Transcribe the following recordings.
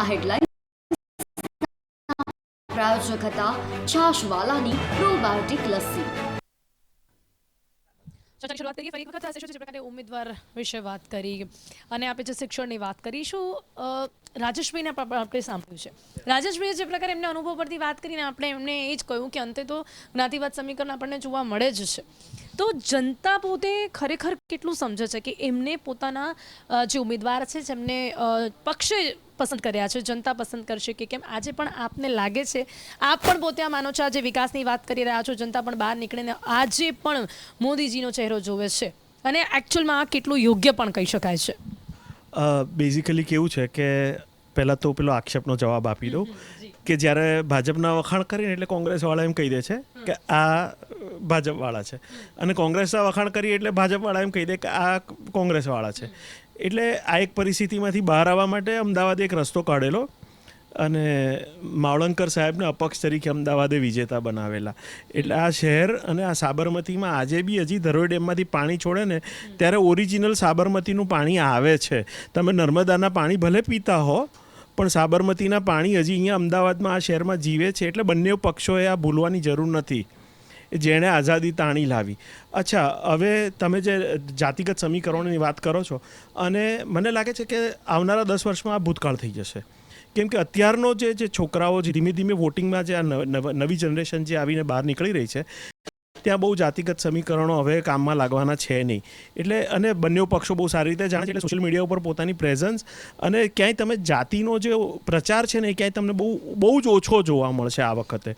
આ હેડલાઇન પ્રાયોજક હતા છાશવાલાની પ્રોબાયોટિક લસ્સી. ચર્ચા શરૂઆત કરીએ, ફરી વખત શિક્ષણ પ્રકારે ઉમેદવાર વિશે વાત કરી. અને આપણે જે શિક્ષણની વાત કરીશું રાજેશભાઈને આપણે સાંભળ્યું છે. રાજેશભાઈએ જે પ્રકારે એમના અનુભવ પરથી વાત કરીને આપણે એમને એ જ કહ્યું કે અંતે તો જ્ઞાતિવાદ સમીકરણ આપણને જોવા મળે જ છે. તો જનતા પોતે ખરેખર કેટલું સમજે છે કે એમને પોતાના જે ઉમેદવાર છે જેમને પક્ષે પસંદ કર્યા છે જનતા પસંદ કરશે કે કેમ? આજે પણ આપને લાગે છે આપ પણ પોતે આ માનો છો આજે વિકાસની વાત કરી રહ્યા છો જનતા પણ બહાર નીકળીને આજે પણ મોદીજીનો ચહેરો જોવે છે. અને એકચ્યુઅલમાં આ કેટલું યોગ્ય પણ કહી શકાય છે. બેઝિકલી કેવું છે કે પહેલાં તો પેલો આક્ષેપનો જવાબ આપી દઉં કે જ્યારે ભાજપના વખાણ કરીને એટલે કોંગ્રેસવાળા એમ કહી દે છે કે આ ભાજપવાળા છે. અને કોંગ્રેસના વખાણ કરીએ એટલે ભાજપવાળા એમ કહી દે કે આ કોંગ્રેસવાળા છે. એટલે આ એક પરિસ્થિતિમાંથી બહાર આવવા માટે અમદાવાદે એક રસ્તો કાઢેલો અને માવળંકર સાહેબને અપક્ષ તરીકે અમદાવાદે વિજેતા બનાવેલા. એટલે આ શહેર અને આ સાબરમતીમાં આજે બી હજી ધરોઈ ડેમમાંથી પાણી છોડે ને ત્યારે ઓરિજિનલ સાબરમતીનું પાણી આવે છે. તમે નર્મદાના પાણી ભલે પીતા હો, પણ સાબરમતીના પાણી હજી અહીંયા અમદાવાદમાં આ શહેરમાં જીવે છે. એટલે બંને પક્ષોએ આ ભૂલવાની જરૂર નથી. જેણે આઝાદી તાણી લાવી. અચ્છા, હવે તમે જે જાતિગત સમીકરણોની વાત કરો છો, અને મને લાગે છે કે આવનારા દસ વર્ષમાં આ ભૂતકાળ થઈ જશે. કેમ કે અત્યારનો જે જે છોકરાઓ ધીમે ધીમે વોટિંગમાં જે આ નવી જનરેશન જે આવીને બહાર નીકળી રહી છે ત્યાં બહુ જાતિગત સમીકરણો હવે કામમાં લાગવાના છે નહીં. એટલે, અને બંને પક્ષો બહુ સારી રીતે જાણે છે એટલે સોશિયલ મીડિયા ઉપર પોતાની પ્રેઝન્સ અને ક્યાંય તમે જાતિનો જે પ્રચાર છે ને એ ક્યાંય તમને બહુ બહુ જ ઓછો જોવા મળશે આ વખતે.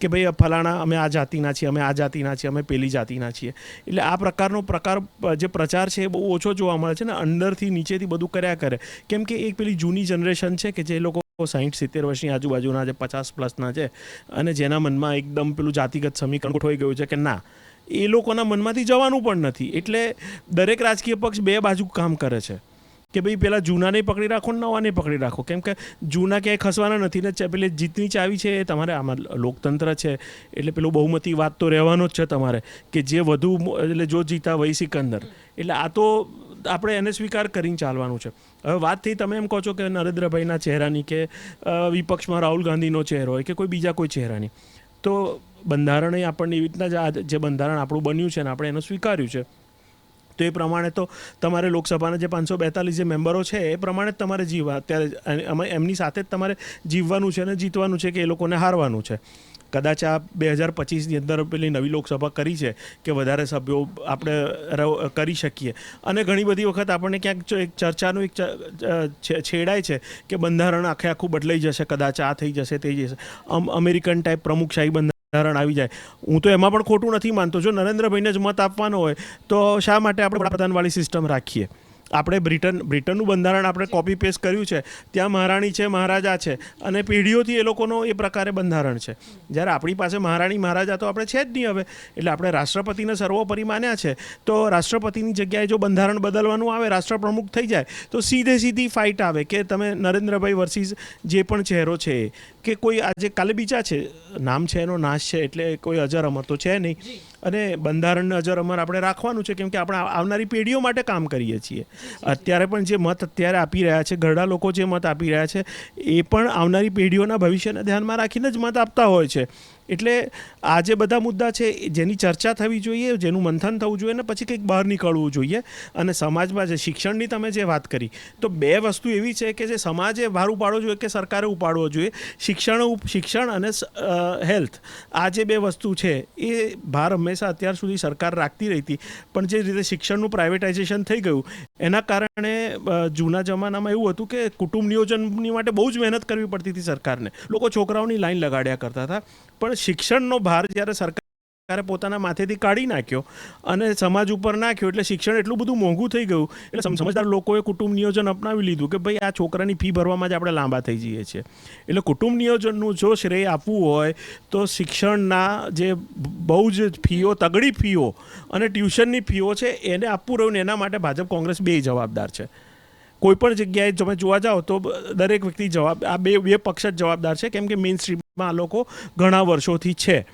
કે ભાઈ ફલાણા, અમે આ જાતિના છીએ, અમે આ જાતિના છીએ, અમે પેલી જાતિના છીએ. એટલે આ પ્રકારનો પ્રકાર જે પ્રચાર છે એ બહુ ઓછો જોવા મળે છે ને અંદરથી નીચેથી બધું કર્યા કરે. કેમ કે એક પેલી જૂની જનરેશન છે કે જે લોકો સાહીઠ સિત્તેર વર્ષની આજુબાજુના જે પચાસ પ્લસના છે, અને જેના મનમાં એકદમ પેલું જાતિગત સમીકરણ ગોઠવાઈ ગયું છે કે ના, એ લોકોના મનમાંથી જવાનું પણ નથી. એટલે દરેક રાજકીય પક્ષ બે બાજુ કામ કરે છે. કે ભાઈ પેલા જૂનાને પકડી રાખો ને નવાને પકડી રાખો. કેમ કે જૂના ક્યાંય ખસવાના નથી ને પેલી જીતની ચાવી છે એ તમારે આમાં લોકતંત્ર છે, એટલે પેલું બહુમતી વાત તો રહેવાનો જ છે તમારે, કે જે વધુ એટલે જો જીતા વહી સિકંદર. એટલે આ તો આપણે એને સ્વીકાર કરીને ચાલવાનું છે. હવે વાત થઈ તમે એમ કહો છો કે નરેન્દ્રભાઈના ચહેરાની કે વિપક્ષમાં રાહુલ ગાંધીનો ચહેરો હોય કે કોઈ બીજા કોઈ ચહેરાની. તો બંધારણે આપણને એવી રીતના જ જે બંધારણ આપણું બન્યું છે ને આપણે એનું સ્વીકાર્યું છે. તો એ પ્રમાણે તો તમારે લોકસભાના જે પાંચસો બેતાલીસ જે મેમ્બરો છે એ પ્રમાણે તમારે જીવવા અત્યારે એમની સાથે જ તમારે જીવવાનું છે અને જીતવાનું છે કે એ લોકોને હારવાનું છે. કદાચ આ બે હજાર પચીસની અંદર પેલી નવી લોકસભા કરી છે કે વધારે સભ્યો આપણે કરી શકીએ. અને ઘણી બધી વખત આપણને ક્યાંક એક ચર્ચાનું એક છેડાય છે કે બંધારણ આખે આખું બદલાઈ જશે, કદાચ આ થઈ જશે, તે જશે. અમ, અમેરિકન ટાઈપ પ્રમુખશાહી બંધારણ આવી જાય. હું તો એમાં પણ ખોટું નથી માનતો. જો નરેન્દ્રભાઈને જ મત આપવાનો હોય તો શા માટે આપણે વડાપ્રધાનવાળી સિસ્ટમ રાખીએ? આપણે બ્રિટન બ્રિટનનું બંધારણ આપણે કોપી પેસ્ટ કર્યું છે ત્યાં મહારાણી છે મહારાજા છે અને પેઢીઓથી એ લોકોનો એ પ્રકારે બંધારણ છે. જ્યારે આપણી પાસે મહારાણી મહારાજા તો આપણે છે જ નહીં હવે. એટલે આપણે રાષ્ટ્રપતિને સર્વોપરી માન્યા છે તો રાષ્ટ્રપતિની જગ્યાએ જો બંધારણ બદલવાનું આવે રાષ્ટ્રપ્રમુખ થઈ જાય તો સીધે સીધી ફાઇટ આવે કે તમે નરેન્દ્રભાઈ વર્સિસ જે પણ ચહેરો છે એ. કે કોઈ આજે કાલે બીજા છે. નામ છે એનો નાશ છે એટલે કોઈ અજર અમર તો છે નહીં. અને બંધારણને અજર અમર આપણે રાખવાનું છે કેમ કે આપણે આવનારી પેઢીઓ માટે કામ કરીએ છીએ. અત્યારે પણ જે મત અત્યારે આપી રહ્યા છે ઘરડા લોકો જે મત આપી રહ્યા છે એ પણ આવનારી પેઢીઓના ભવિષ્યને ધ્યાનમાં રાખીને જ મત આપતા હોય છે. એટલે આ જે બધા મુદ્દા છે, જેની ચર્ચા થવી જોઈએ, જેનું મંથન થવું જોઈએ ને પછી કંઈક બહાર નીકળવું જોઈએ. અને સમાજમાં જે શિક્ષણની તમે જે વાત કરી, તો બે વસ્તુ એવી છે કે જે સમાજે ભાર ઉપાડવો જોઈએ કે સરકારે ઉપાડવો જોઈએ. શિક્ષણ શિક્ષણ અને હેલ્થ આ જે બે વસ્તુ છે, એ ભાર હંમેશા અત્યાર સુધી સરકાર રાખતી રહી હતી. પણ જે રીતે શિક્ષણનું પ્રાઇવેટાઇઝેશન થઈ ગયું એના કારણે જૂના જમાનામાં એવું હતું કે કુટુંબ નિયોજનની માટે બહુ જ મહેનત કરવી પડતી હતી સરકારને. લોકો છોકરાઓની લાઈન લગાડ્યા કરતા હતા. પણ શિક્ષણનો ભાર જ્યારે સરકાર સરકારે પોતાના માથેથી કાઢી નાખ્યો અને સમાજ ઉપર નાખ્યો એટલે શિક્ષણ એટલું બધું મોંઘું થઈ ગયું. એટલે સમ- સમજદાર લોકોએ કુટુંબ નિયોજન અપનાવી લીધું કે ભાઈ આ છોકરાની ફી ભરવામાં જ આપણે લાંબા થઈ જઈએ છીએ. એટલે કુટુંબ નિયોજનનું જો શ્રેય આપવું હોય તો શિક્ષણના જે બહુ જ ફીઓ, તગડી ફીઓ અને ટ્યુશનની ફીઓ છે એને આપવું રહ્યું ને એના માટે ભાજપ કોંગ્રેસ બે જવાબદાર છે. કોઈપણ જગ્યાએ તમે જોવા જાઓ તો દરેક વ્યક્તિ જવાબ, આ બે બે પક્ષ જ જવાબદાર છે. કેમ કે મેઇન સ્ટ્રીમમાં આ લોકો ઘણા વર્ષોથી છે.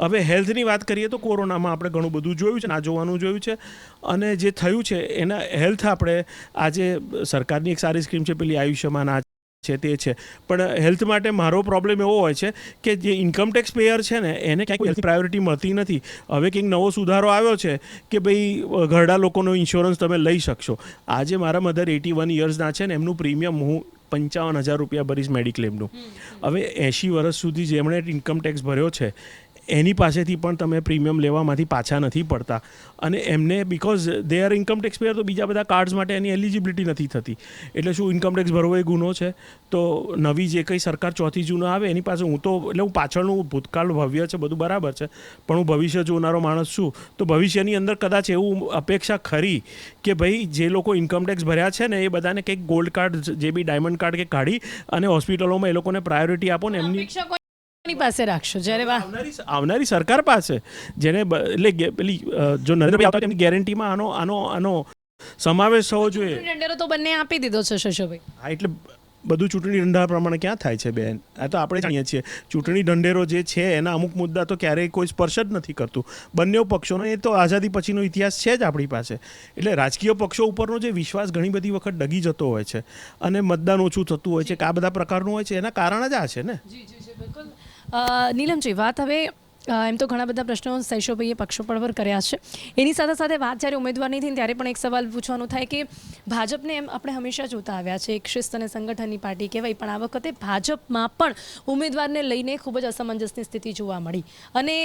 હવે હેલ્થની વાત કરીએ તો કોરોનામાં આપણે ઘણું બધું જોયું છે ના જોવાનું જોયું છે. અને જે થયું છે એના હેલ્થ આપણે આજે સરકારની એક સારી સ્કીમ છે પેલી આયુષ્યમાન આ છે તે છે. પણ હેલ્થ માટે મારો પ્રોબ્લેમ એવો હોય છે કે જે ઇન્કમ ટેક્સ પેયર છે ને એને ક્યાંક હેલ્થ પ્રાયોરિટી મળતી નથી. હવે કંઈક નવો સુધારો આવ્યો છે કે ભાઈ ઘરડા લોકોનો ઇન્સ્યોરન્સ તમે લઈ શકશો. આજે મારા મધર એટી વન યર્સના છે ને એમનું પ્રીમિયમ હું પંચાવન હજાર રૂપિયા ભરીશ મેડિક્લેમનું હવે એંશી વર્ષ સુધી જેમણે ઇન્કમ ટેક્સ ભર્યો છે એની પાસેથી પણ તમે પ્રીમિયમ લેવામાંથી પાછા નથી પડતા. અને એમને because they are income tax payer તો બીજા બધા કાર્ડ્સ માટે એની એલિજિબિલિટી નથી થતી. એટલે શું ઇન્કમ ટેક્સ ભરવો એ ગુનો છે? તો નવી જે કંઈ સરકાર ચોથી જૂનો આવે એની પાસે હું તો, એટલે હું પાછળનું ભૂતકાળ ભવ્ય છે, બધું બરાબર છે. પણ હું ભવિષ્ય જોનારો માણસ છું. તો ભવિષ્યની અંદર કદાચ એવું અપેક્ષા ખરી કે ભાઈ જે લોકો ઇન્કમ ટેક્સ ભર્યા છે ને એ બધાને કંઈક ગોલ્ડ કાર્ડ જે બી ડાયમંડ કાર્ડ કે કાઢી અને હોસ્પિટલોમાં એ લોકોને પ્રાયોરિટી આપો ને એમની પાસે રાખશો? જ્યારે આવનારી આવનારી સરકાર પાસે જેને એટલે પેલી જો નરેન્દ્રભાઈ આવતા તેમની ગેરંટીમાં આનો આનો આનો સમાવેશ થવો જોઈએ. ટેન્ડરો તો બંને આપી દીધો છે શશોભાઈ. હા એટલે બધું ચૂંટણી ઢંઢેરા પ્રમાણે ક્યાં થાય છે બેન? આ તો આપણે જાણીએ છીએ. ચૂંટણી ઢંઢેરો જે છે એના અમુક મુદ્દા તો ક્યારેય કોઈ સ્પર્શ જ નથી કરતું. બંને પક્ષોનો એ તો આઝાદી પછીનો ઇતિહાસ છે જ આપણી પાસે. એટલે રાજકીય પક્ષો ઉપરનો જે વિશ્વાસ ઘણી બધી વખત ડગી જતો હોય છે. અને મતદાન ઓછું થતું હોય છે કે આ બધા પ્રકારનું હોય છે એના કારણ જ આ છે ને? જી જી બિલકુલ. નીલમજી વાત હવે એમ તો ઘણા બધા પ્રશ્નો સૈશોભાઈએ પક્ષો પર કર્યા છે. એની સાથે સાથે વાત જ્યારે ઉમેદવારની થઈ ત્યારે પણ એક સવાલ પૂછવાનું થાય કે ભાજપને એમ આપણે હંમેશા જોતા આવ્યા છે, એક શિસ્ત અને સંગઠનની પાર્ટી કહેવાય, પણ આ વખતે ભાજપમાં પણ ઉમેદવારને લઈને ખૂબ જ અસમંજસની સ્થિતિ જોવા મળી. અને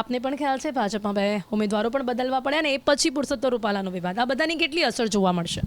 આપને પણ ખ્યાલ છે, ભાજપમાં બે ઉમેદવારો પણ બદલવા પડ્યા ને એ પછી પુરુષોત્તમ રૂપાલાનો વિવાદ. આ બધાની કેટલી અસર જોવા મળશે?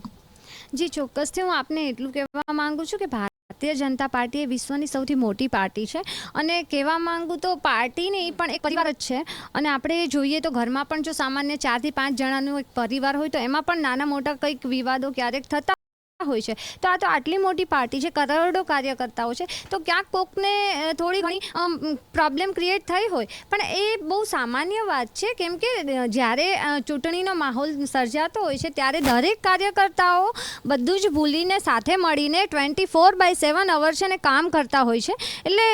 જી, ચોક્કસથી હું આપને એટલું કહેવા માંગુ છું કે ભારતીય જનતા પાર્ટી એ વિશ્વની સૌથી મોટી પાર્ટી છે. અને કહેવા માંગુ તો પાર્ટી નહીં, પણ એક પરિવાર જ છે. અને આપણે જોઈએ તો ઘરમાં પણ જો સામાન્ય ચારથી પાંચ જણાનો એક પરિવાર હોય તો એમાં પણ નાના મોટા કંઈક વિવાદો ક્યારેક થતા હોય છે. તો આ તો આટલી મોટી પાર્ટી છે, કરોડો કાર્યકર્તાઓ છે. તો ક્યાંક કોકને થોડી ઘણી પ્રોબ્લેમ ક્રિએટ થઈ હોય. પણ એ બહુ સામાન્ય વાત છે, કેમ કે જ્યારે ચૂંટણીનો માહોલ સર્જાતો હોય છે, ત્યારે દરેક કાર્યકર્તાઓ બધું જ ભૂલીને સાથે મળીને twenty four by seven hour છે કામ કરતા હોય છે. એટલે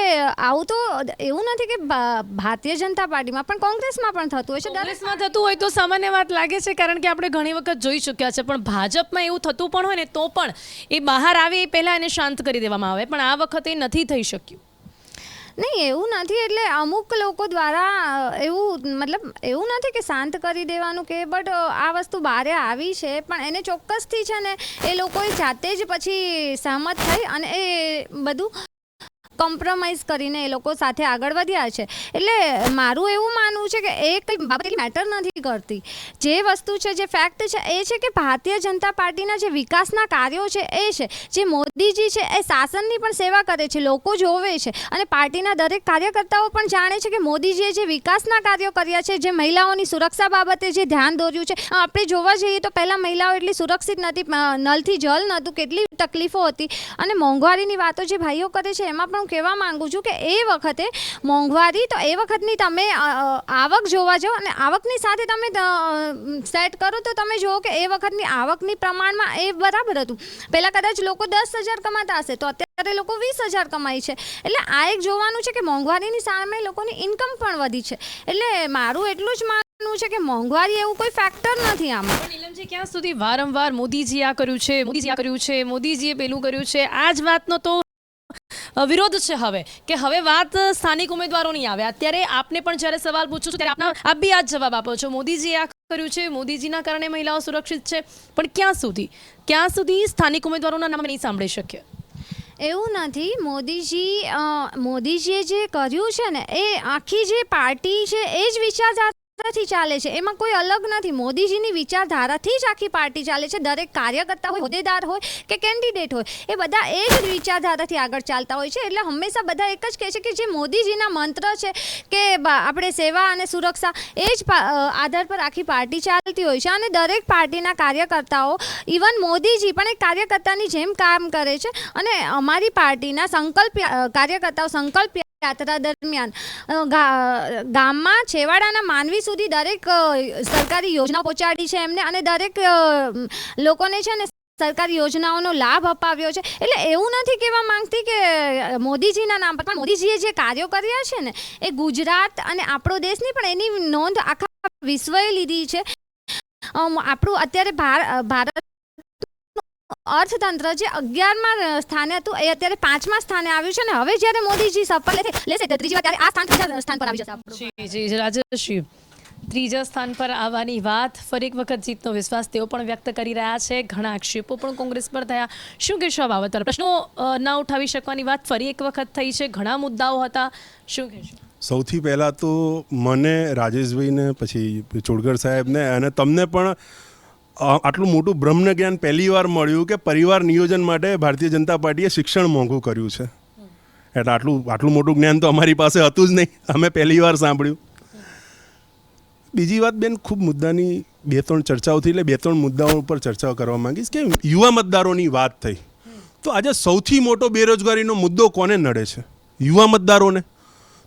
આવું તો એવું નથી કે ભારતીય જનતા પાર્ટીમાં, પણ કોંગ્રેસમાં પણ થતું હોય છે. કોંગ્રેસમાં થતું હોય તો સામાન્ય વાત લાગે છે, કારણ કે આપણે ઘણી વખત જોઈ ચૂક્યા છે. પણ ભાજપમાં એવું થતું પણ હોય ને, તો પણ એ બહાર આવે એ પહેલાં એને શાંત કરી દેવામાં આવે, પણ આ વખતે નથી થઈ શક્યું. નહીં, એવું નથી, એટલે અમુક લોકો દ્વારા એવું, મતલબ એવું નથી કે શાંત કરી દેવાનું કે, બટ આ વસ્તુ બહારે આવી છે, પણ એને ચોક્કસથી છે ને, એ લોકોએ જાતે જ પછી સહમત થઈ અને એ બધું કોમ્પ્રોમાઇઝ કરીને એ લોકો સાથે આગળ વધ્યા છે. એટલે મારું એવું માનવું છે કે એ કંઈ બાબત મેટર નથી કરતી. જે વસ્તુ છે, જે ફેક્ટ છે, એ છે કે ભારતીય જનતા પાર્ટીના જે વિકાસના કાર્યો છે, એ છે. જે મોદીજી છે, એ શાસનની પણ સેવા કરે છે, લોકો જોવે છે. અને પાર્ટીના દરેક કાર્યકર્તાઓ પણ જાણે છે કે મોદીજીએ જે વિકાસના કાર્યો કર્યા છે, જે મહિલાઓની સુરક્ષા બાબતે જે ધ્યાન દોર્યું છે. આપણે જોવા જઈએ તો પહેલાં મહિલાઓ એટલી સુરક્ષિત નથી નલથી જલ નહોતું, કેટલી તકલીફો હતી. અને મોંઘવારીની વાતો જે ભાઈઓ કરે છે, એમાં પણ હું કહેવા માંગુ છું કે એ વખતે મોંઘવારી, તો એ વખતની તમે આવક જોવા જાઓ અને આવકની સાથે તમે સેટ કરો તો તમે જુઓ કે એ વખતની આવકની પ્રમાણમાં એ બરાબર હતું. પહેલાં કદાચ લોકો દસ હજાર કમાતા હશે, તો અત્યારે લોકો વીસ હજાર કમાય છે. એટલે આ એક જોવાનું છે કે મોંઘવારીની સામે લોકોની ઇન્કમ પણ વધી છે. એટલે મારું એટલું જ માનવું છે કે મોંઘવારી એવું કોઈ ફેક્ટર નથી આમાં. નીલમજી, ક્યાં સુધી વારંવાર મોદીજી આ કર્યું છે મોદીજી આ કર્યું છે, મોદીજીએ પેલું કર્યું છે? આ જ વાતનો તો વિરોધ છે હવે કે હવે વાત સ્થાનિક ઉમેદવારોની આવે. અત્યારે આપને પણ જ્યારે સવાલ પૂછું છું ત્યારે આપના આપ બી આ જ જવાબ આપો છો. મોદીજીએ આ કર્યું છે. મોદીજીના કારણે મહિલાઓ સુરક્ષિત છે. પણ ક્યાં સુધી? ક્યાં સુધી સ્થાનિક ઉમેદવારોના નામ નહીં સાંભળી શકીએ? એવું નથી. મોદીજી મોદીજીએ જે કર્યું છે ને, એ આખી જે પાર્ટી છે, એ જ વિચારધારાથી ચાલે છે. એમાં કોઈ અલગ નથી. મોદીજીની વિચારધારાથી જ આખી પાર્ટી ચાલે છે. દરેક કાર્યકર્તા હોય, હોદ્દેદાર હોય કે કેન્ડિડેટ હોય, એ બધા એ જ વિચારધારાથી આગળ ચાલતા હોય છે. એટલે હંમેશા બધા એક જ કહે છે કે જે મોદીજીના મંત્ર છે કે આપણે સેવા અને સુરક્ષા એ જ આધાર પર આખી પાર્ટી ચાલતી હોય છે. અને દરેક પાર્ટીના કાર્યકર્તાઓ, ઇવન મોદીજી પણ એક કાર્યકર્તાની જેમ કામ કરે છે. અને અમારી પાર્ટીના સંકલ્પ કાર્યકર્તાઓ સંકલ્પ યાત્રા દરમિયાન. ગામમાં છેવાડાના માનવી સુધી દરેક સરકારી યોજના પહોંચાડી છે એમને અને દરેક લોકોને છે ને સરકારી યોજનાઓનો લાભ અપાવ્યો છે. એટલે એવું નથી કહેવા માંગતી કે મોદીજીના નામ પર, પણ મોદીજીએ જે કાર્યો કર્યા છે ને, એ ગુજરાત અને આપણો દેશની પણ એની નોંધ આખા વિશ્વએ લીધી છે. આપણું અત્યારે ભાર- ભારત અર્થતંત્ર જે અગિયારમાં સ્થાને હતું એ અત્યારે પાંચમા સ્થાને આવ્યું છે ને હવે જ્યારે મોદીજી સફળ લેશે ત્રીજી વાર ત્યારે આ સ્થાન ત્રીજા સ્થાન પર આવી જશે જી જી જી, રાજેશજી ત્રીજા સ્થાન પર આવવાની વાત. ફરી એક વખત જીતનો વિશ્વાસ તેઓ પણ વ્યક્ત કરી રહ્યા છે. ઘણા આક્ષેપો પણ કોંગ્રેસ પર થયા. શું કહેશો આ બાબત પર પ્રશ્નો ના ઉઠાવી શકવાની વાત ફરી એક વખત થઈ છે. ઘણા મુદ્દાઓ હતા. શું કહેશો? સૌથી પહેલાં તો મને રાજેશભાઈને પછી ચોડગર સાહેબને અને તમને પણ આટલું મોટું બ્રહ્મ જ્ઞાન પહેલી વાર મળ્યું કે પરિવાર નિયોજન માટે ભારતીય જનતા પાર્ટીએ શિક્ષણ મોંઘું કર્યું છે. એટલે આટલું આટલું મોટું જ્ઞાન તો અમારી પાસે હતું જ નહીં. અમે પહેલી વાર સાંભળ્યું. બીજી વાત બેન, ખૂબ મુદ્દાની બે ત્રણ ચર્ચાઓથી એટલે બે ત્રણ મુદ્દાઓ ઉપર ચર્ચાઓ કરવા માંગીશ કે યુવા મતદારોની વાત થઈ. તો આજે સૌથી મોટો બેરોજગારીનો મુદ્દો કોને નડે છે? યુવા મતદારોને.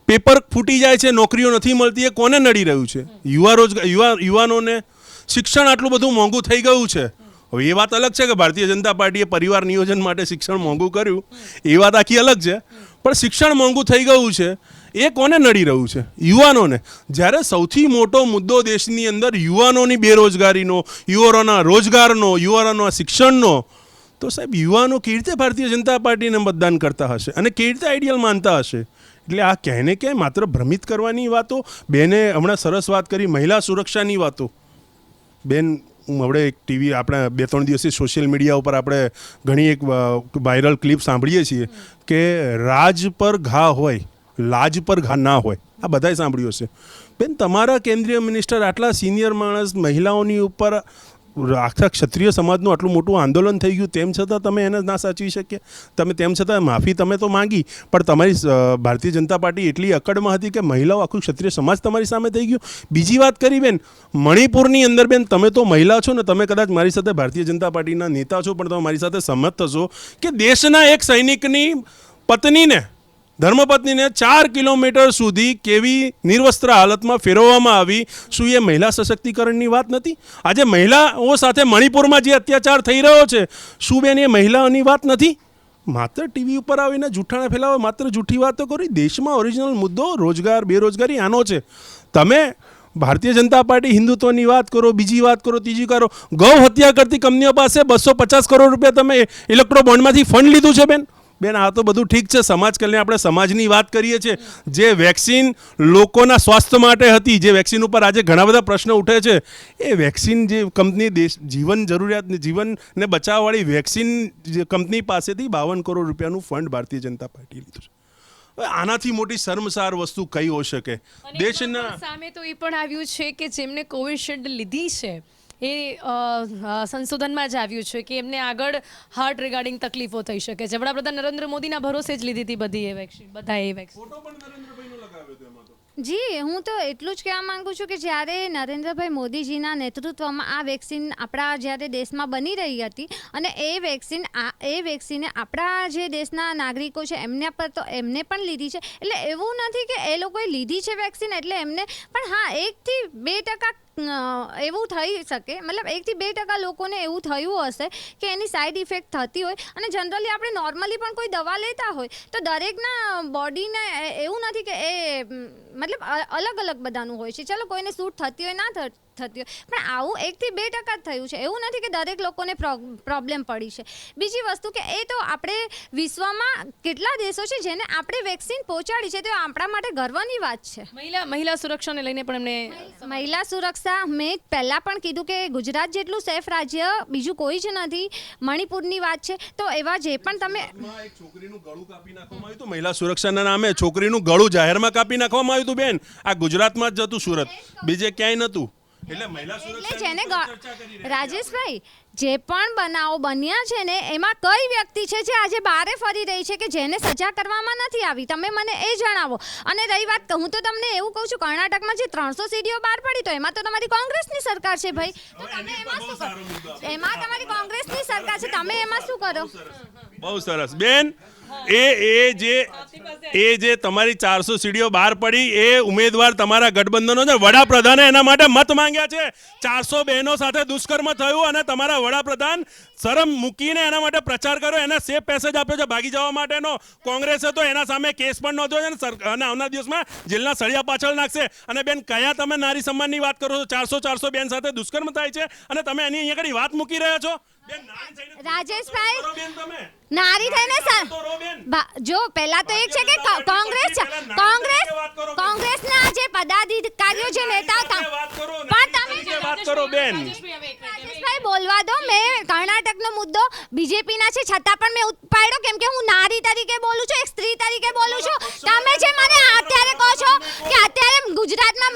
પેપર ફૂટી જાય છે, નોકરીઓ નથી મળતી, એ કોને નડી રહ્યું છે? યુવા રોજગાર, યુવા, યુવાનોને શિક્ષણ આટલું બધું મોંઘું થઈ ગયું છે. હવે એ વાત અલગ છે કે ભારતીય જનતા પાર્ટીએ પરિવાર નિયોજન માટે શિક્ષણ મોંઘું કર્યું. એ વાત આખી અલગ છે. પણ શિક્ષણ મોંઘું થઈ ગયું છે. એ કોને નડી રહ્યું છે? યુવાનોને. જ્યારે સૌથી મોટો મુદ્દો દેશની અંદર યુવાનોની બેરોજગારીનો, યુવાનોના રોજગારનો, યુવાનોના શિક્ષણનો, તો સાહેબ યુવાનો કેવી રીતે ભારતીય જનતા પાર્ટીને મતદાન કરતા હશે અને કેવી રીતે આઈડિયલ માનતા હશે? એટલે આ કહેને કે માત્ર ભ્રમિત કરવાની વાતો, બેને હમણાં સરસ વાત કરી, મહિલા સુરક્ષાની વાતો. બેન, હું હમણે એક ટીવી આપણે બે ત્રણ દિવસથી સોશિયલ મીડિયા ઉપર આપણે ઘણી એક વાયરલ ક્લિપ સાંભળીએ છીએ કે રાજ પર ઘા હોય, લાજ પર ઘા ના હોય. આ બધાએ સાંભળ્યું હશે. બેન, તમારા કેન્દ્રીય મિનિસ્ટર આટલા સિનિયર માણસ, મહિલાઓની ઉપર આખા ક્ષત્રિય સમાજનું આટલું મોટું આંદોલન થઈ ગયું, તેમ છતાં તમે એને ના સાચવી શકીએ. તમે તેમ છતાં માફી તમે તો માંગી, પણ તમારી ભારતીય જનતા પાર્ટી એટલી અકડમાં હતી કે મહિલાઓ આખું ક્ષત્રિય સમાજ તમારી સામે થઈ ગયું. બીજી વાત કરી બેન, મણિપુરની અંદર બેન, તમે તો મહિલા છો ને, તમે કદાચ મારી સાથે ભારતીય જનતા પાર્ટીના નેતા છો, પણ તમે મારી સાથે સંમત થશો કે દેશના એક સૈનિકની પત્નીને ધર્મપત્નીને ચાર કિલોમીટર સુધી કેવી નિર્વસ્ત્ર હાલતમાં ફેરવવામાં આવી, શું એ મહિલા સશક્તિકરણની વાત નથી? આજે મહિલાઓ સાથે મણિપુરમાં જે અત્યાચાર થઈ રહ્યો છે, શું બેન એ મહિલાઓની વાત નથી? માત્ર ટીવી ઉપર આવીને જૂઠાણા ફેલાવો, માત્ર જૂઠી વાતો કરી, દેશમાં ઓરિજિનલ મુદ્દો, રોજગાર, બેરોજગારી આનો છે. તમે ભારતીય જનતા પાર્ટી હિન્દુત્વની વાત કરો, બીજી વાત કરો, ત્રીજી કરો, ગૌ હત્યા કરતી કંપનીઓ પાસે બસો પચાસ કરોડ રૂપિયા તમે ઇલેક્ટ્રો બોન્ડમાંથી ફંડ લીધું છે બેન? બેન આ તો બધું ઠીક છે. સમાજ કલ્યાણ આપણે સમાજની વાત કરીએ છીએ. જે વેક્સિન લોકોના સ્વાસ્થ્ય માટે હતી જે વેક્સિન ઉપર આજે ઘણા બધા પ્રશ્નો ઉઠે છે એ વેક્સિન જે કંપની દેશ જીવન જરૂરિયાત જીવનને બચાવવાળી વેક્સિન કંપની પાસેથી બાવન કરોડ રૂપિયાનું ફંડ ભારતીય જનતા પાર્ટીએ લીધું છે. હવે આનાથી મોટી શર્મસાર વસ્તુ કઈ હોઈ શકે? દેશના સામે તો એ પણ આવ્યું છે કે જેમને કોવિશિલ્ડ લીધી છે એ સંશોધનમાં જ આવ્યું છે કે એમને આગળ હાર્ટ રિગાર્ડિંગ તકલીફો થઈ શકે છે. વડાપ્રધાન નરેન્દ્ર મોદીના ભરોસે જ લીધી હતી બધી એ વેક્સિન બધા એ વેક્સિન જી હું તો એટલું જ કહેવા માંગુ છું કે જ્યારે નરેન્દ્રભાઈ મોદીજીના નેતૃત્વમાં આ વેક્સિન આપણા જ્યારે દેશમાં બની રહી હતી અને એ વેક્સિન આ એ વેક્સિને આપણા જે દેશના નાગરિકો છે એમને પર તો એમને પણ લીધી છે. એટલે એવું નથી કે એ લોકોએ લીધી છે વેક્સિન એટલે એમને પણ હા એકથી બે ટકા એવું થઈ શકે. મતલબ એકથી બે ટકા લોકોને એવું થયું હશે કે એની સાઈડ ઇફેક્ટ થતી હોય. અને જનરલી આપણે નોર્મલી પણ કોઈ દવા લેતા હોય તો દરેકના બોડીને એવું નથી કે એ મતલબ અલગ અલગ બધાનું હોય છે. ચલો કોઈને સૂટ થતી હોય, ના થ- થતી હોય. પણ આવું એકથી બે ટકા જ થયું છે. એવું નથી કે દરેક લોકોને પ્રોબ્લેમ પડી છે. બીજી વસ્તુ કે એ તો આપણે વિશ્વમાં કેટલા દેશો છે જેને આપણે વેક્સિન પહોંચાડી છે તો આપણા માટે ગર્વની વાત છે. મહિલા મહિલા સુરક્ષાને લઈને પણ એમને મહિલા સુરક્ષા મેં પહેલાં પણ કીધું કે ગુજરાત જેટલું સેફ રાજ્ય બીજું કોઈ જ નથી. મણિપુરની વાત છે. તો એવા જે પણ તમે છોકરીનું ગળું કાપી નાખવામાં આવ્યું હતું. મહિલા સુરક્ષાના નામે છોકરીનું ગળું જાહેરમાં કાપી નાખવામાં આવ્યું હતું બેન. આ ગુજરાતમાં જ જતું સુરત. બીજે ક્યાંય નહોતું. એટલે મહિલા એટલે સુરક્ષા જેને ગ- રાજેશભાઈ જે પણ બનાવો બન્યા છે ને એમાં કઈ વ્યક્તિ છે જે આજે બારે ફરી રહી છે કે જેને સજા કરવામાં નથી આવી? તમે મને એ જણાવો. અને રહી વાત હું તો તમને એવું કહું છું કર્ણાટકમાં જે ત્રણસો સીડીઓ બહાર પડી તો એમાં તો તમારી કોંગ્રેસની સરકાર છે ભાઈ. તો તમે એમાં શું એમાં તમારી કોંગ્રેસની સરકાર છે તમે એમાં શું કરો? બહુ સરસ. બેન એ એ જે એ જે તમારી ચારસો સીડીઓ બહાર પડી એ ઉમેદવાર તમારા ગઠબંધનો છે. વડાપ્રધાને એના માટે મત માંગ્યા છે. ચારસો બહેનો સાથે દુષ્કર્મ થયું અને તમારા વડાપ્રધાન શરમ મૂકીને એના માટે પ્રચાર કર્યો. એને સેફ પેસેજ આપ્યો છે ભાગી જવા માટેનો. કોંગ્રેસે તો એના સામે કેસ પણ નોંધ્યો છે અને આવનાર દિવસમાં જેલના સળિયા પાછળ નાખશે. અને બેન કયા તમે નારી સન્માનની વાત કરો છો? ચારસો ચારસો બેન સાથે દુષ્કર્મ થાય છે અને તમે એની અહીંયા આગળ વાત મૂકી રહ્યા છો? રાજેશભાઈ નારી થઈને સ- તો રો બેન ભા- જો પહેલા તો એક છે કે કોંગ્રેસ કોંગ્રેસ કોંગ્રેસના જે પદાધિકારીઓ જે નેતા હતા. પણ તમે વાત કરો બેન. રાજેશભાઈ, બોલવા દો. મેં કર્ણાટકનો મુદ્દો બીજેપીના છે. છતાં પણ મેં ઉપાડ્યો કેમ કે હું નારી તરીકે બોલું છું એક સ્ત્રી તરીકે બોલું છું. તમે જે મને અત્યારે કહો છો કે અત્યારે ગુજરાતમાં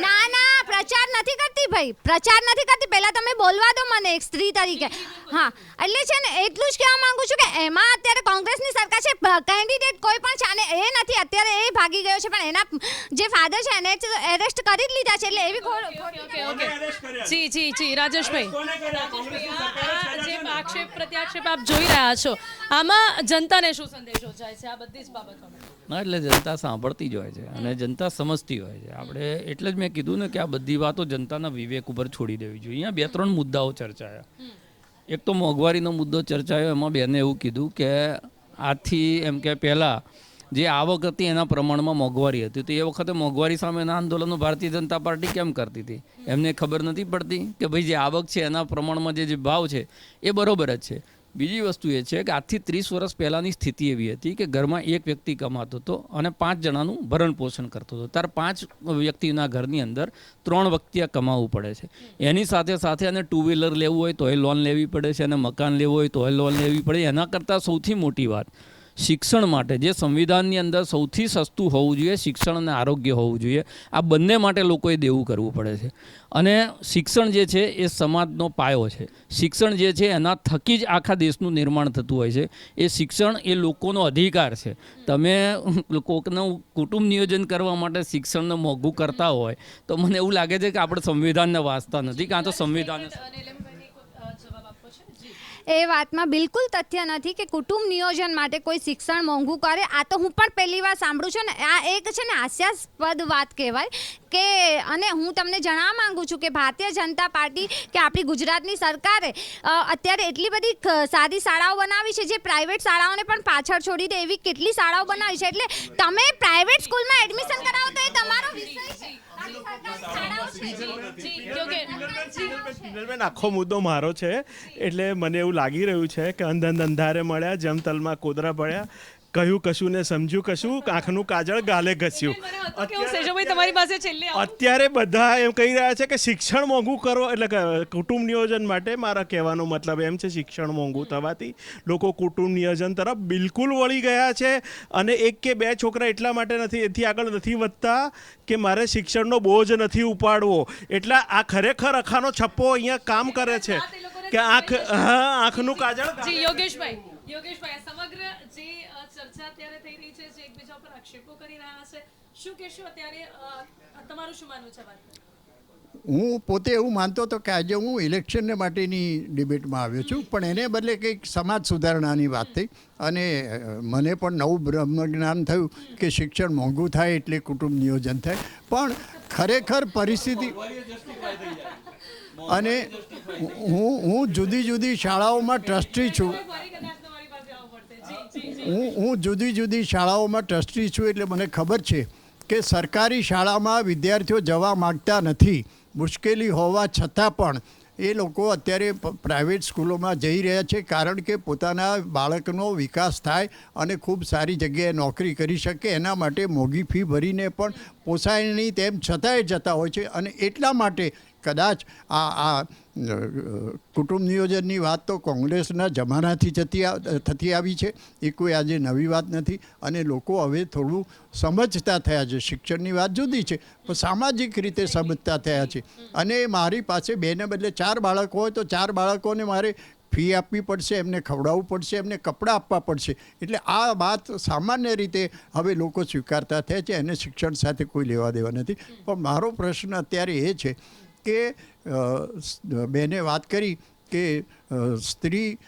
ના ના પ્રચાર નથી કરતી ભાઈ. પ્રચાર નથી કરતી. પહેલા તમે બોલવા દો મને એક સ્ત્રી તરીકે. હા એટલે છે ને એટલું જ કહેવા માંગુ છું કે એમાં અત્યારે કોંગ્રેસની સરકાર છે કેન્ડિડેટ કોઈ પણ છે અને એ નથી અત્યારે એ ભાગી ગયો છે પણ એના જે ફાધર છે એને એરેસ્ટ કરી જ લીધા છે એટલે એવી ઓકે ઓકે જી જી જી રાજેશભાઈ. જે આક્ષેપ પ્રત્યાક્ષેપ આપ જોઈ રહ્યા છો આમાં જનતાને શું સંદેશો જાય છે? આ બધી જ બાબતોમાં ના એટલે જનતા સાંભળતી જ હોય છે અને જનતા સમજતી હોય છે. આપણે એટલે જ મેં કીધું ને કે આ બધી વાતો જનતાના વિવેક ઉપર છોડી દેવી જોઈએ. અહીંયા બે ત્રણ મુદ્દાઓ ચર્ચાયા. એક તો મોંઘવારીનો મુદ્દો ચર્ચાયો, એમાં બેને એવું કીધું કે આથી એમ કે પહેલાં જે આવક હતી એના પ્રમાણમાં મોંઘવારી હતી. તો એ વખતે મોંઘવારી સામેના આંદોલનો ભારતીય જનતા પાર્ટી કેમ કરતી હતી? એમને ખબર નથી પડતી કે ભાઈ જે આવક છે એના પ્રમાણમાં જે જે ભાવ છે એ બરાબર જ છે. બીજી વસ્તુ એ છે કે આજથી ત્રીસ વર્ષ પહેલાંની સ્થિતિ એવી હતી કે ઘરમાં એક વ્યક્તિ કમાતો હતો અને પાંચ જણાનું ભરણ પોષણ કરતો હતો. ત્યારે પાંચ વ્યક્તિના ઘરની અંદર ત્રણ વ્યક્તિએ કમાવવું પડે છે. એની સાથે સાથે અને ટુ વ્હીલર લેવું હોય તોય લોન લેવી પડે છે અને મકાન લેવું હોય તોય લોન લેવી પડે. એના કરતાં સૌથી મોટી વાત શિક્ષણ માટે. જે સંવિધાનની અંદર સૌથી સસ્તું હોવું જોઈએ, શિક્ષણ અને આરોગ્ય હોવું જોઈએ. આ બંને માટે લોકોએ દેવું કરવું પડે છે. અને શિક્ષણ જે છે એ સમાજનો પાયો છે. શિક્ષણ જે છે એના થકી જ આખા દેશનું નિર્માણ થતું હોય છે. એ શિક્ષણ એ લોકોનો અધિકાર છે. તમે કોકનું કુટુંબ નિયોજન કરવા માટે શિક્ષણને મોંઘું કરતા હોય, તો મને એવું લાગે છે કે આપણે સંવિધાનને વાંચતા નથી, કાં તો સંવિધાન અને લેમભાઈને કોઈ, અ, જવાબ આપવો છે જી એ વાતમાં બિલકુલ તથ્ય નથી કે કુટુંબ નિયોજન માટે કોઈ શિક્ષણ મોંઘું કરે. આ તો હું પણ પહેલી વાર સાંભળું છું ને, આ એક છે ને હાસ્યાસ્પદ વાત કહેવાય કે, અને હું તમને જણાવવા માંગુ છું કે ભારતીય જનતા પાર્ટી કે આપણી ગુજરાતની સરકારે અત્યારે એટલી બધી સારી શાળાઓ બનાવી છે જે પ્રાઇવેટ શાળાઓને પણ પાછળ છોડી દે એવી કેટલી શાળાઓ બનાવી છે. એટલે તમે પ્રાઇવેટ સ્કૂલમાં એડમિશન કરાવો તો એ તમારો વિષય છે. કિંજલબેન આખો મુદ્દો મારો છે. એટલે મને એવું લાગી રહ્યું છે કે અંધ અંધારે મળ્યા જમતલમાં કોદરા પડ્યા કહ્યું કશું ને સમજ્યું કશું આંખનું કાજળ ગાલે ઘસ્યું. અત્યારે બધા એમ કહી રહ્યા છે કે શિક્ષણ મોંઘું કરો એટલે કુટુંબ નિયોજન માટે મારા કહેવાનો મતલબ એમ છે શિક્ષણ મોંઘું થવાથી. લોકો કુટુંબ નિયોજન તરફ બિલકુલ વળી ગયા છે અને એક કે બે છોકરા એટલા માટે નથી એથી આગળ નથી વધતા કે મારે શિક્ષણનો બોજ નથી ઉપાડવો. એટલે આ ખરેખર અખાનો છપ્પો અહીંયા કામ કરે છે કે આંખ હા આંખનું કાજળ યોગેશભાઈ યોગેશભાઈ સમગ્ર જે ચર્ચા અત્યારે થઈ રહી છે જે એકબીજા પર આક્ષેપો કરી રહ્યા છે. શું કહેશો અત્યારે તમારું શું માનવું છે વાત હું પોતે એવું માનતો હતો કે આજે હું ઇલેક્શનને માટેની ડિબેટમાં આવ્યો છું પણ એને બદલે કંઈક સમાજ સુધારણાની વાત થઈ અને મને પણ નવું બ્રહ્મજ્ઞાન થયું કે શિક્ષણ મોંઘું થાય એટલે કુટુંબ નિયોજન થાય. પણ ખરેખર પરિસ્થિતિ અને હું હું જુદી જુદી શાળાઓમાં ટ્રસ્ટી છું ફરી કદાચ તમારી પાસે આવવું પડશે જી જી જી હું હું જુદી જુદી શાળાઓમાં ટ્રસ્ટી છું એટલે મને ખબર છે કે સરકારી શાળામાં વિદ્યાર્થીઓ જવા માગતા નથી. મુશ્કેલી હોવા છતાં પણ એ લોકો અત્યારે પ્રાઇવેટ સ્કૂલોમાં જઈ રહ્યા છે કારણ કે પોતાના બાળકનો વિકાસ થાય અને ખૂબ સારી જગ્યાએ નોકરી કરી શકે. એના માટે મોંઘી ફી ભરીને પણ પોસાય નહીં તેમ છતાંય જતા હોય છે અને એટલા માટે કદાચ આ આ કુટુંબ નિયોજનની વાત તો કોંગ્રેસના જમાનાથી જતી થતી આવી છે. એ કોઈ આજે નવી વાત નથી અને લોકો હવે થોડું સમજતા થયા છે. શિક્ષણની વાત જુદી છે, પણ સામાજિક રીતે સમજતા થયા છે. અને મારી પાસે બેને બદલે ચાર બાળકો હોય તો ચાર બાળકોને મારે ફી આપવી પડશે, એમને ખવડાવવું પડશે, એમને કપડાં આપવા પડશે. એટલે આ વાત સામાન્ય રીતે હવે લોકો સ્વીકારતા થયા છે, એને શિક્ષણ સાથે કોઈ લેવા દેવા નથી. પણ મારો પ્રશ્ન અત્યારે એ છે કે બેને વાત કરી કે સ્ત્રી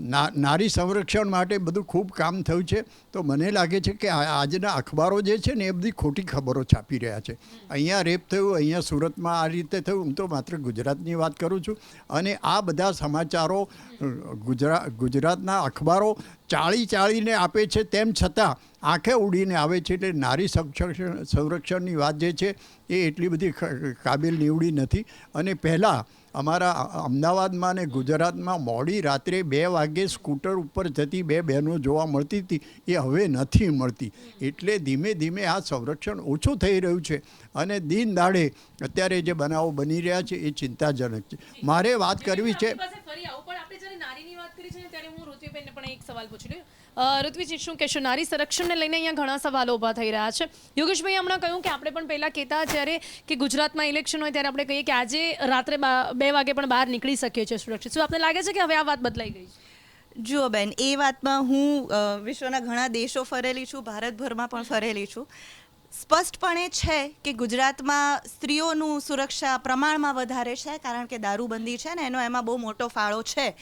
ના- નારી સંરક્ષણ માટે બધું ખૂબ કામ થયું છે. તો મને લાગે છે કે આજના અખબારો જે છે ને એ બધી ખોટી ખબરો છાપી રહ્યા છે. અહીંયા રેપ થયું, અહીંયા સુરતમાં આ રીતે થયું. હું તો માત્ર ગુજરાતની વાત કરું છું. અને આ બધા સમાચારો ગુજરાત ગુજરાતના અખબારો ચાળી ચાળીને આપે છે. તેમ છતાં આંખે ઉડીને આવે છે એટલે નારી સંરક્ષણ, સંરક્ષણની વાત જે છે એ એટલી બધી કાબિલ નીવડી નથી. અને પહેલાં અમારા અમદાવાદમાં અને ગુજરાતમાં મોડી રાત્રે બે વાગે સ્કૂટર ઉપર જતી બે બહેનો જોવા મળતી હતી. એ હવે નથી મળતી. એટલે ધીમે ધીમે આ સંરક્ષણ ઓછું થઈ રહ્યું છે અને દિન દાડે અત્યારે જે બનાવો બની રહ્યા છે એ ચિંતાજનક છે. મારે વાત કરવી છે પણ નારીની વાત કરી છે ત્યારે હું ઋત્વિબેનને પણ એક સવાલ પૂછી અ, ઋત્વિજી શું કહેશો? નારી સંરક્ષણને લઈને અહીંયા ઘણા સવાલો ઊભા થઈ રહ્યા છે. યોગેશભાઈ હમણાં કહ્યું કે આપણે પણ પહેલાં કહેતા જ્યારે કે ગુજરાતમાં ઇલેક્શન હોય ત્યારે આપણે કહીએ કે આજે રાત્રે બા- વાગે પણ બહાર નીકળી શકીએ છીએ સુરક્ષિત. શું આપને લાગે છે કે હવે આ વાત બદલાઈ ગઈ જુઓ બેન, એ વાતમાં હું વિશ્વના ઘણા દેશો ફરેલી છું, ભારતભરમાં પણ ફરેલી છું. સ્પષ્ટપણે છે કે ગુજરાતમાં સ્ત્રીઓનું સુરક્ષા પ્રમાણમાં વધારે છે, કારણ કે દારૂબંધી છે ને, એનો એમાં બહુ મોટો ફાળો છે.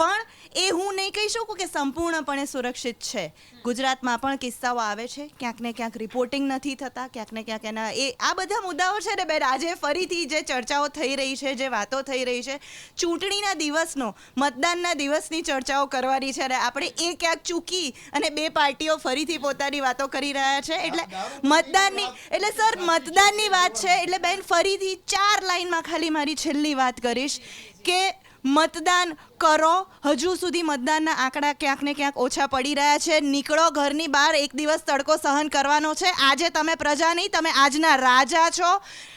પણ એ હું નહીં કહી શકું કે સંપૂર્ણપણે સુરક્ષિત છે. ગુજરાતમાં પણ કિસ્સાઓ આવે છે. ક્યાંક ને ક્યાંક રિપોર્ટિંગ નથી થતા, ક્યાંક ને ક્યાંક એના એ આ બધા મુદ્દાઓ છે ને બેન, આજે ફરીથી જે ચર્ચાઓ થઈ રહી છે, જે વાતો થઈ રહી છે, ચૂંટણીના દિવસનો, મતદાનના દિવસની ચર્ચાઓ કરવાની છે અને આપણે એ ક્યાંક ચૂકી અને બે પાર્ટીઓ ફરીથી પોતાની વાતો કરી રહ્યા છે. એટલે મતદાનની, એટલે સર, મતદાનની વાત છે. એટલે બેન, ફરીથી ચાર લાઈનમાં ખાલી મારી છેલ્લી વાત કરીશ કે મતદાન કરો. હજુ સુધી મતદાનના આંકડા ક્યાંક ને ક્યાંક ઓછા પડી રહ્યા છે. નીકળો ઘરની બહાર. એક દિવસ તડકો સહન કરવાનો છે. આજે તમે પ્રજા નહીં, તમે આજના રાજા છો.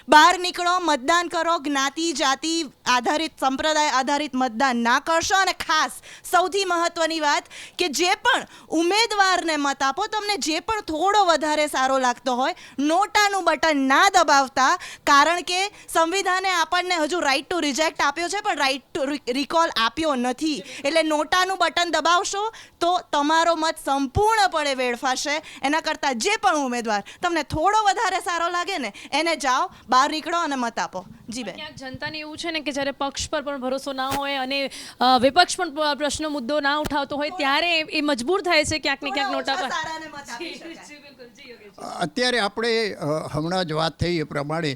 બહાર નીકળો, મતદાન કરો. જ્ઞાતિ, જાતિ આધારિત, સંપ્રદાય આધારિત મતદાન ના કરશો. અને ખાસ, સૌથી મહત્વની વાત કે જે પણ ઉમેદવારને મત આપો, તમને જે પણ થોડો વધારે સારો લાગતો હોય, નોટાનું બટન ના દબાવતા, કારણ કે સંવિધાને આપણને હજુ રાઈટ ટુ રિજેક્ટ આપ્યો છે, પણ રાઈટ ટુ રિકોલ આપ્યો નથી. એટલે નોટાનું બટન દબાવશો તો તમારો મત સંપૂર્ણપણે વેડફાશે. એના કરતાં જે પણ ઉમેદવાર તમને થોડો વધારે સારો લાગે ને એને જાઓ બહાર નીકળો અને મત આપો. જી બેન. જનતાને એવું છે ને કે જ્યારે પક્ષ પર પણ ભરોસો ના હોય અને વિપક્ષ પણ પ્રશ્ન મુદ્દો ના ઉઠાવતો હોય ત્યારે એ- મજબૂર થાય છે ક્યાંક ને ક્યાંક નોટા પર. અત્યારે આપણે હમણાં જ વાત થઈ એ પ્રમાણે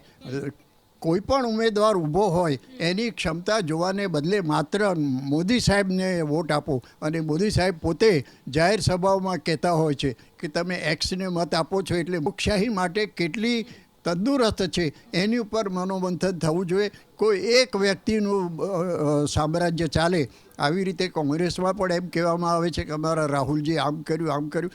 અ, કોઈ પણ ઉમેદવાર ઊભો હોય એની ક્ષમતા જોવાને બદલે માત્ર મોદી સાહેબને વોટ આપો. અને મોદી સાહેબ પોતે જાહેર સભાઓમાં કહેતા હોય છે કે તમે એક્સને મત આપો છો એટલે લોકશાહી માટે કેટલી તંદુરસ્ત છે. એની ઉપર મનોમંથન થવું જોઈએ. કોઈ એક વ્યક્તિનું સામ્રાજ્ય ચાલે, આવી રીતે કોંગ્રેસમાં પણ એમ કહેવામાં આવે છે કે અમારા રાહુલજી આમ કર્યું આમ કર્યું.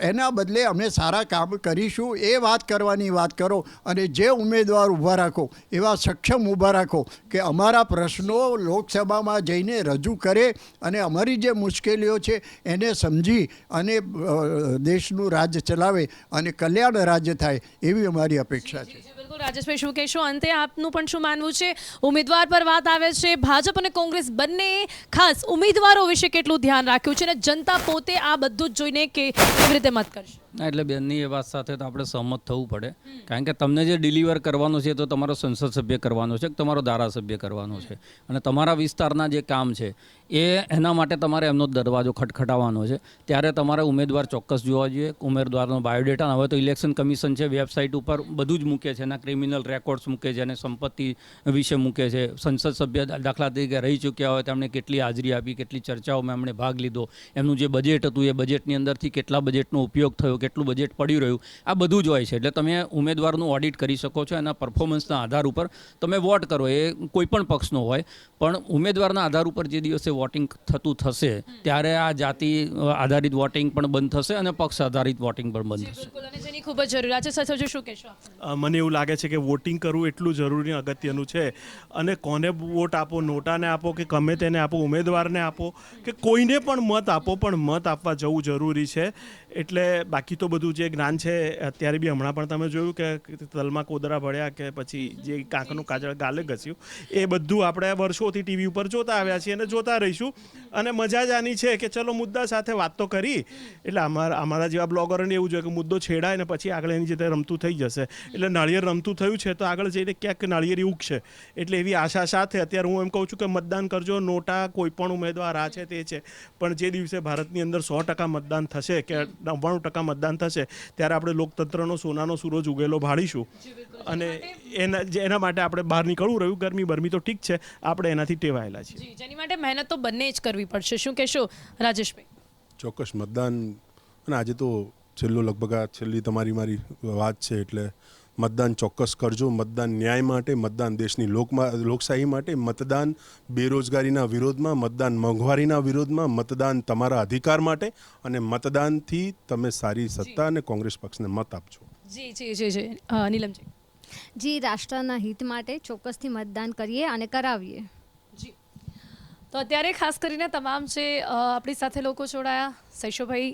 એના બદલે અમે સારા કામ કરીશું, એ વાત કરવાની વાત કરો અને જે ઉમેદવાર ઊભા રાખો, એવા સક્ષમ ઊભા રાખો કે અમારા પ્રશ્નો લોકસભામાં જઈને રજૂ કરે અને અમારી જે મુશ્કેલીઓ છે એને સમજી અને દેશનું રાજ્ય ચલાવે અને કલ્યાણ રાજ્ય થાય એવી અમારી અપેક્ષા છે. બિલકુલ, રાજેશભાઈ, શું કહેશો? અંતે આપનું પણ શું માનવું છે? ઉમેદવાર પર વાત આવે છે, ભાજપ અને કોંગ્રેસ બંને ખાસ ઉમેદવારો વિશે કેટલું ધ્યાન રાખ્યું છે અને જનતા પોતે આ બધું જ જોઈને કે કેવી રીતે મત કરશે? ના એટલે બેનની એ વાત સાથે તો આપણે સહમત થવું પડે. કારણ કે તમને જે ડિલિવર કરવાનો છે તો તમારો સંસદ સભ્ય કરવાનો છે કે તમારો ધારાસભ્ય કરવાનો છે. અને તમારા વિસ્તારના જે કામ છે એ એના માટે તમારે એમનો દરવાજો ખટખટાવવાનો છે. ત્યારે તમારે ઉમેદવાર ચોક્કસ જોવા જોઈએ. ઉમેદવારનો બાયોડેટા હવે તો ઇલેક્શન કમિશન છે વેબસાઇટ ઉપર બધું જ મૂકે છે. એના ક્રિમિનલ રેકોર્ડ્સ મૂકે છે અને સંપત્તિ વિશે મૂકે છે. સંસદ સભ્ય દાખલા તરીકે રહી ચૂક્યા હોય તેમણે કેટલી હાજરી આપી કેટલી ચર્ચાઓમાં એમણે ભાગ લીધો. એમનું જે બજેટ હતું એ બજેટની અંદરથી કેટલા બજેટનો ઉપયોગ થયો કેટલું બજેટ પડી રહ્યું આ બધું જ હોય છે. એટલે તમે ઉમેદવારનું ઓડિટ કરી શકો છો એના પરફોર્મન્સના આધાર ઉપર તમે વોટ કરો એ કોઈ પણ પક્ષનો હોય. પણ ઉમેદવારના આધાર ઉપર જે દિવસે વોટિંગ થતું થશે ત્યારે આ જાતિ આધારિત વોટિંગ પણ બંધ થશે અને પક્ષ આધારિત વોટિંગ પણ બંધ થશે. બિલકુલ. અને જેની ખૂબ જ જરૂરિયાત છે સર શું કહેશો મને એવું લાગે છે કે વોટિંગ કરવું એટલું જરૂરી અગત્યનું છે. અને કોને વોટ આપો નોટાને આપો કે ગમે તેને આપો ઉમેદવારને આપો કે કોઈને પણ મત આપો પણ મત આપવા જવું જરૂરી છે. એટલે બાકી તો બધું જે જ્ઞાન છે, અત્યારે બી હમણાં પણ તમે જોયું કે તલમાં કોદરા ભળ્યા કે પછી જે કાંકનું કાજળ ગાલે ઘસ્યું, એ બધું આપણે વર્ષોથી ટીવી ઉપર જોતા આવ્યા છીએ અને જોતા રહીશું. અને મજા જ આની છે કે ચલો મુદ્દા સાથે વાત તો કરી. એટલે અમારા અમારા જેવા બ્લોગરોને એવું જોઈએ કે મુદ્દો છેડાય ને પછી આગળ એની રીતે રમતું થઈ જશે. એટલે નાળિયેર રમતું થયું છે તો આગળ જઈને ક્યાંક નાળિયેરી ઉગશે. એટલે એવી આશા સાથે અત્યારે હું એમ કહું છું કે મતદાન કરજો. નોટા કોઈ પણ ઉમેદવાર આ છે તે છે. પણ જે દિવસે ભારતની અંદર સો ટકા મતદાન થશે કે નવ્વાણું ટકા મતદાન થશે ત્યારે આપણે લોકતંત્રનો સોનાનો સૂરજ ઉગેલો ભાળીશું. અને એના જે- એના માટે આપણે બહાર નીકળવું રહ્યું ગરમી બરમી તો ઠીક છે આપણે એનાથી ટેવાયેલા છીએ. જેની માટે મહેનત તો બંને જ કરવી પડશે. શું કહેશો રાજેશભાઈ? ચોક્કસ મતદાન અને આજે તો છેલ્લો લગભગ આ છેલ્લી તમારી મારી વાત છે એટલે મતદાન ચોક્કસ કરજો. મતદાન ન્યાય માટે મતદાન દેશની લોકમાં લોકશાહી માટે મતદાન બેરોજગારીના વિરોધમાં મતદાન મોંઘવારીના વિરોધમાં મતદાન તમારા અધિકાર માટે અને મતદાનથી તમે સારી સત્તા અને કોંગ્રેસ પક્ષને મત આપજો. જી જી જી જી. નીલમજી. જી રાષ્ટ્રના હિત માટે ચોક્કસથી મતદાન કરીએ અને કરાવીએ. જી. તો અત્યારે ખાસ કરીને તમામ જે આપણી સાથે લોકો જોડાયા શૈશોભાઈ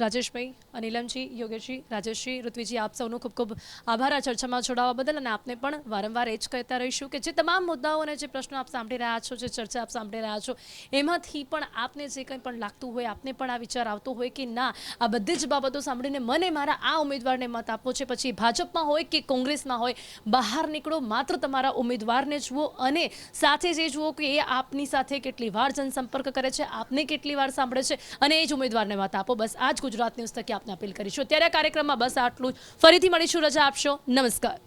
રાજેશભાઈ અનિલમજી યોગેશજી, રાજેશજી, ઋત્વિજી, આપ સૌનો ખૂબ ખૂબ આભાર આ ચર્ચામાં જોડાવા બદલ અને આપને પણ વારંવાર એ જ કહેતા રહીશું કે જે તમામ મુદ્દાઓ અને જે પ્રશ્નો આપ સાંભળી રહ્યા છો, જે ચર્ચા આપ સાંભળી રહ્યા છો, એમાંથી પણ આપને જે કંઈ પણ લાગતું હોય, આપને પણ આ વિચાર આવતો હોય કે ના, આ બધી જ બાબતો સાંભળીને મને મારા આ ઉમેદવારને મત આપવો છે પછી ભાજપમાં હોય કે કોંગ્રેસમાં હોય, બહાર નીકળો, માત્ર તમારા ઉમેદવારને જુઓ અને સાથે જે જુઓ કે એ આપની સાથે કેટલી વાર જનસંપર્ક કરે છે, આપને કેટલી વાર સાંભળે છે અને એ જ ઉમેદવારને મત આપો. બસ આ જ ગુજરાત ન્યૂઝ થકી આપને અપીલ કરીશું અત્યારે આ કાર્યક્રમમાં બસ આટલું ફરીથી મળીશું. રજા આપશો. નમસ્કાર.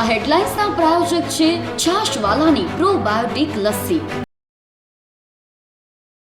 આ હેડલાઇન્સના પ્રાયોજક છે છાશવાલાની પ્રોબાયોટિક લસ્સી.